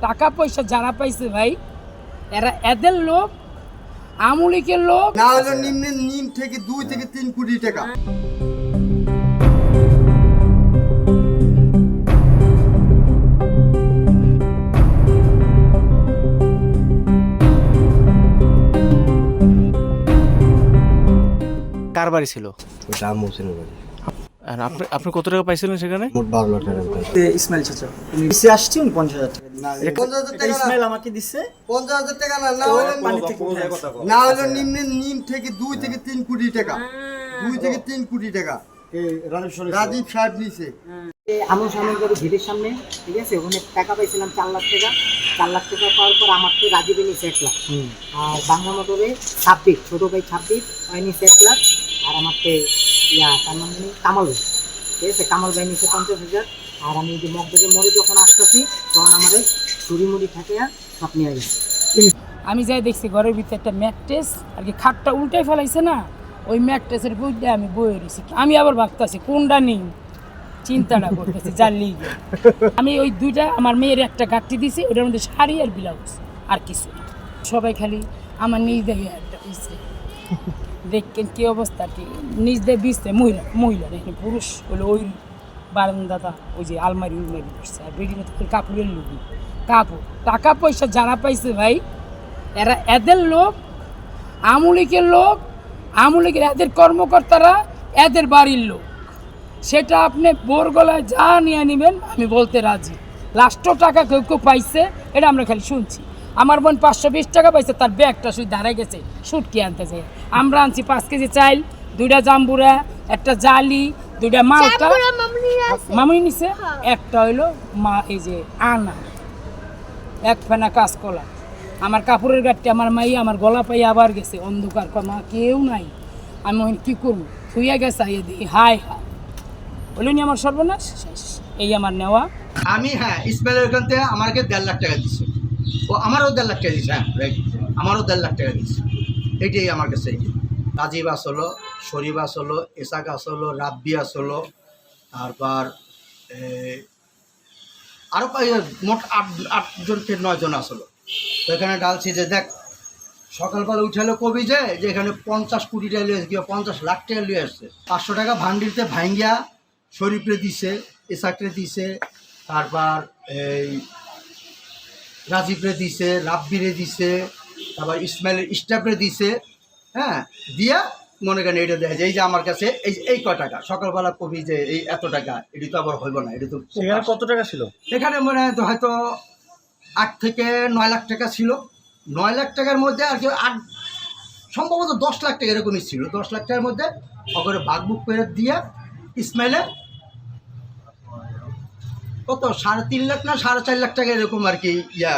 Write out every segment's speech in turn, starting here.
টাকা পয়সা যারা পাইছে ভাই এরা এদের লোক আমলিকের লোক না হলে নিম্নে নিম থেকে দুই থেকে তিন কোটি টাকা। কার বাড়ি ছিল? ওটা মোসেনের বাড়ি। আর আপনি আপনি কত টাকা পাইছিলেন সেখানে? মোট বারো লাখ টাকা ইসমাইল চাচা। উনি দিছে আসছে উনি পঞ্চাশ হাজার টাকা। দিছে পঞ্চাশ হাজার টাকা ইসমাইল আমাকে দিছে। পঞ্চাশ হাজার টাকা না না হলে পানি থেকে না হলে নিম্নে নিম থেকে দুই থেকে তিন কোটি টাকা। দুই থেকে তিন কোটি টাকা। রাজীব সাহেব নিছে। আমার সামনে করে ভিড়ের সামনে ঠিক আছে? ওখানে টাকা পাইছিলাম চার লাখ টাকা। চার লাখ টাকা পাওয়ার পর আমার তো রাজীবে এক লাখ। আর বাংলা মোটরে ছাব্বিশ ছোটো ভাই ছাব্বিশ ওই এক লাখ। আর আমার তো ইয়া তার নাম কামাল ঠিক আছে কামাল ভাই নিচে পঞ্চাশ হাজার। আর আমি যে মগদে মরে যখন আসতেছি, তখন আমার চুরি মুড়ি থাকে সব নিয়ে গেছে। আমি যাই দেখছি ঘরের ভিতরে একটা ম্যাট্রেস আর কি খাটটা উল্টাই ফেলাইছে না? ওই ম্যাট্রেসের বইটা আমি বয়ে রয়েছি। আমি আবার ভাবতেছি, কোনটা নেই? চিন্তাটা করতেছি যার আমি ওই দুইটা, আমার মেয়ের একটা গাঁটটি দিছি ওটার মধ্যে শাড়ি আর ব্লাউজ, আর কিছু সবাই খালি আমার নিজ দেখে একটা দেখেন কি অবস্থা, কি নিজ দিয়ে বিচরে মহিলা মহিলা দেখেন, পুরুষ হলো ওই বারান্দাটা ওই যে আলমারি উলমারি করছে, আর বেডির মধ্যে কাপড়ের লোক কাপড়, টাকা পয়সা যারা পাইছে ভাই, এরা এদের লোক আমলিকের লোক আমলিকের এদের কর্মকর্তারা এদের বাড়ির লোক সেটা আপনি বোর গলায় যা নিয়ে নেবেন, আমি বলতে রাজি। লাস্টও টাকা কেউ কেউ পাইছে, এটা আমরা খালি শুনছি। আমার বোন পাঁচশো বিশ টাকা পাইছে তার ব্যাগটা শুধু দাঁড়ায় গেছে সুটকি আনতেছে। আমরা আনছি পাঁচ কেজি চাইল দুইটা জাম্বুরা একটা জালি দুইটা মালটা মামুনি নিছে? একটা হইল মা এই যে আনা এক ফেনা কাঁচকলা। আমার কাপড়ের গাঠটি আমার মাই আমার গলা পাই আবার গেছে অন্ধকার কমা কেউ নাই। আমি ওই কী করব? থুইয়া গেছে আইয়ে দিই হাই হাই বলিনি আমার সর্বনাশ? শেষ এই আমার নেওয়া। আমি হ্যাঁ ইসমাইলের ওখান থেকে আমাকে দেড় লাখ টাকা দিচ্ছে ও আমারও দেড় লাখ টাকা দিচ্ছে হ্যাঁ রাইট আমারও দেড় লাখ টাকা দিচ্ছে এইটাই আমার কাছে এই রাজীব আস হলো শরীফ আস হলো এসাক আস হলো রাব্বি আস হলো তারপর আরও মোট আট আটজন থেকে নয়জন আসলো। তো এখানে ডালছি যে, দেখ, সকালবেলা উঠালো কবি যে যে এখানে পঞ্চাশ কোটি টাকা লিয়ে কি পঞ্চাশ লাখ টাকা লিয়ে আসছে পাঁচশো টাকা ভান্ডিলতে ভাঙ্গিয়া শরীফরে দিছে এসাকরে দিছে, তারপর এই রাজীবরে দিছে রাব্বিরে দিছে তারপর ইসমাইলের স্টাফরে দিছে হ্যাঁ? দিয়া মনে করেন এটা দেয় যে এই যে আমার কাছে এই এই ক টাকা? সকালবেলা কবি যে এই এত টাকা এটি তো আবার হইব না এটি তো সেখানে কত টাকা ছিল? এখানে মনে হয় তো হয়তো আট থেকে নয় লাখ টাকা ছিল। নয় লাখ টাকার মধ্যে আর কি আট সম্ভবত দশ লাখ টাকা এরকমই ছিল। দশ লাখ টাকার মধ্যে ওখানে বাগবুক করে দিয়ে ইসমাইলে কত? সাড়ে তিন লাখ না সাড়ে চার লাখ টাকা এরকম আর কি ইয়া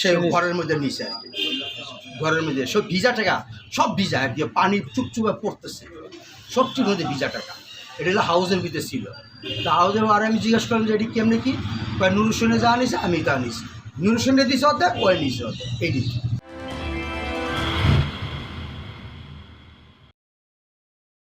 সে ঘরের মধ্যে নিয়েছে আর কি। ঘরের মধ্যে সব ভিজা টাকা সব ভিজা আর কি পানি চুপচুপে পড়তেছে। সবটির মধ্যে ভিজা টাকা। এটা হলো হাউসের ভিতরে ছিল। তা হাউসের আর আমি জিজ্ঞেস করলাম যে এটি কেমনি কি? নুরুসনে যা আনিস আমি তা আনিস। নুরুসনে দিছে অর্ধেক ওই নিছে অর্ধেক। এই নিচ্ছে